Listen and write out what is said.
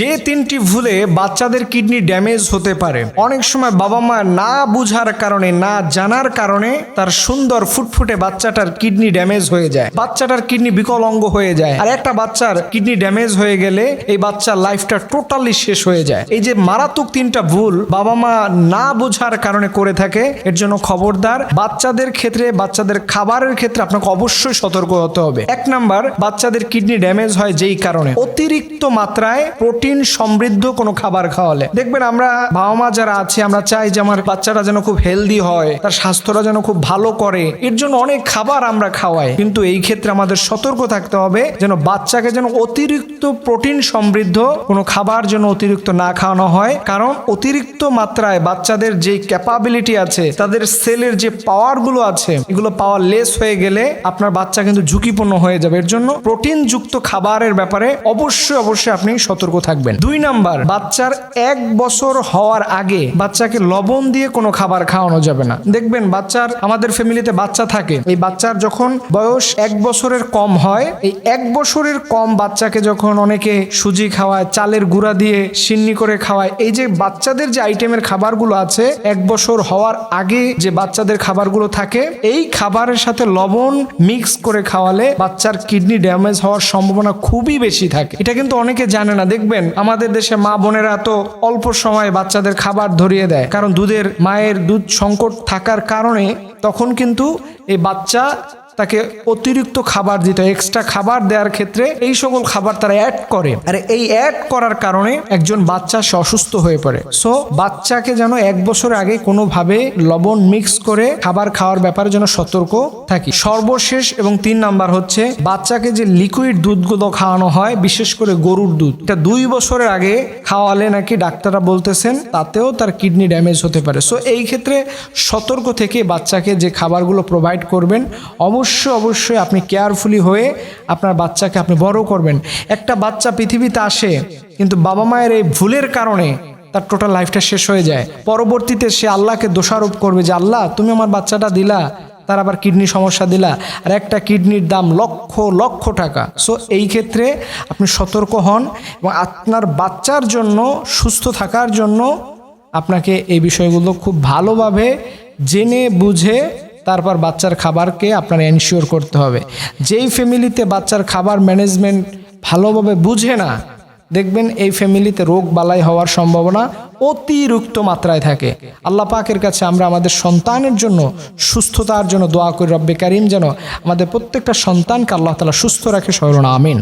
যে তিনটি ভুলে বাচ্চাদের কিডনি ড্যামেজ হতে পারে। অনেক সময় বাবা মা না বুঝার কারণে, না জানার কারণে তার সুন্দর ফুটফুটে বাচ্চাটার কিডনি ড্যামেজ হয়ে যায়। বাচ্চাটার কিডনি বিকলাঙ্গ হয়ে যায়। আর একটা বাচ্চার কিডনি ড্যামেজ হয়ে গেলে এই বাচ্চার লাইফটা টোটালি শেষ হয়ে যায়। এই যে মারাত্মক তিনটা ভুল বাবা মা না বোঝার কারণে করে থাকে, এর জন্য খবরদার। বাচ্চাদের ক্ষেত্রে, বাচ্চাদের খাবারের ক্ষেত্রে আপনাকে অবশ্যই সতর্ক হতে হবে। এক নাম্বার, বাচ্চাদের কিডনি ড্যামেজ হয় যেই কারণে। অতিরিক্ত মাত্রায় প্রোটিন সমৃদ্ধ কোনো খাবার খাওয়ালে। দেখবেন আমরা বাবা মা যারা আছে, আমরা চাই যে আমার বাচ্চাটা যেন খুব হেলদি হয়, তার স্বাস্থ্যটা যেন খুব ভালো করে। এর জন্য অনেক খাবার আমরা খাওয়াই। কিন্তু এই ক্ষেত্রে আমাদের সতর্ক থাকতে হবে যেন বাচ্চাকে যেন অতিরিক্ত প্রোটিন সমৃদ্ধ কোনো খাবার যেন অতিরিক্ত না খাওয়ানো হয়। কারণ অতিরিক্ত মাত্রায় বাচ্চাদের যে ক্যাপাবিলিটি আছে, তাদের সেলের যে পাওয়ারগুলো আছে, এগুলো পাওয়ার লেস হয়ে গেলে আপনার বাচ্চা কিন্তু ঝুঁকিপূর্ণ হয়ে যাবে। এর জন্য প্রোটিন যুক্ত খাবারের ব্যাপারে অবশ্যই অবশ্যই আপনি সতর্ক থাকবেন। দুই নাম্বার, বাচ্চার এক বছর হওয়ার আগে বাচ্চাকে লবণ দিয়ে কোনো খাবার খাওয়ানো যাবে না। দেখবেন বাচ্চার, আমাদের ফ্যামিলিতে বাচ্চা থাকে, এই বাচ্চার যখন বয়স এক বছরের কম হয়, এই এক বছরের কম বাচ্চাকে যখন অনেকে সুজি খাওয়ায়, চালের গুঁড়া দিয়ে সিন্নি করে খাওয়ায়, এই যে বাচ্চাদের যে আইটেমের খাবারগুলো আছে, এক বছর হওয়ার আগে যে বাচ্চাদের খাবারগুলো থাকে, এই খাবারের সাথে লবণ মিক্স করে খাওয়ালে বাচ্চার কিডনি ড্যামেজ হওয়ার সম্ভাবনা খুবই বেশি থাকে। এটা কিন্তু অনেকে জানে না। দেখবেন আমাদের দেশে মা বোনেরা তো অল্প সময় বাচ্চাদের খাবার ধরিয়ে দেয়। কারণ দুধের, মায়ের দুধ সংকট থাকার কারণে তখন কিন্তু এই বাচ্চা তাকে অতিরিক্ত খাবার দিতে এক্সট্রা খাবার দেওয়ার ক্ষেত্রে এই সকল খাবার তারা অ্যাড করে। আর এই অ্যাড করার কারণে একজন বাচ্চা অসুস্থ হয়ে পড়ে। সো বাচ্চাকে যেন এক বছর আগে কোনোভাবে লবণ মিক্স করে খাবার খাওয়ার ব্যাপারে যেন সতর্ক থাকি। সর্বশেষ এবং তিন নাম্বার হচ্ছে, বাচ্চাকে যে লিকুইড দুধগুলো খাওয়ানো হয়, বিশেষ করে গরুর দুধ, এটা দুই বছরের আগে খাওয়ালে নাকি ডাক্তাররা বলতেছেন, তাতেও তার কিডনি ড্যামেজ হতে পারে। সো এই ক্ষেত্রে সতর্ক থেকে বাচ্চাকে যে খাবারগুলো প্রোভাইড করবেন, অবশ্যই অবশ্যই আপনি কেয়ারফুলি হয়ে আপনার বাচ্চাকে আপনি বড় করবেন। একটা বাচ্চা পৃথিবীতে আসে, কিন্তু বাবা মায়ের এই ভুলের কারণে তার টোটাল লাইফটা শেষ হয়ে যায়। পরবর্তীতে সে আল্লাহকে দোষারোপ করবে যে, আল্লাহ, তুমি আমার বাচ্চাটা দিলা, তার আবার কিডনি সমস্যা দিলা। আর একটা কিডনির দাম লক্ষ লক্ষ টাকা। সো এই ক্ষেত্রে আপনি সতর্ক হন এবং আপনার বাচ্চার জন্য, সুস্থ থাকার জন্য আপনাকে এই বিষয়গুলো খুব ভালোভাবে জেনে, বুঝে তারপর বাচ্চার খাবারকে আপনার এনশিওর করতে হবে। যেই ফ্যামিলিতে বাচ্চার খাবার ম্যানেজমেন্ট ভালোভাবে বুঝে না, দেখবেন এই ফ্যামিলিতে রোগ বালাই হওয়ার সম্ভাবনা অতিরিক্ত মাত্রায় থাকে। আল্লাহ পাকের কাছে আমরা আমাদের সন্তানের জন্য সুস্থতার জন্য দোয়া করি, রব্বে কারিম যেন আমাদের প্রত্যেকটা সন্তানকে আল্লাহ তালা সুস্থ রাখে সরণ আমিন।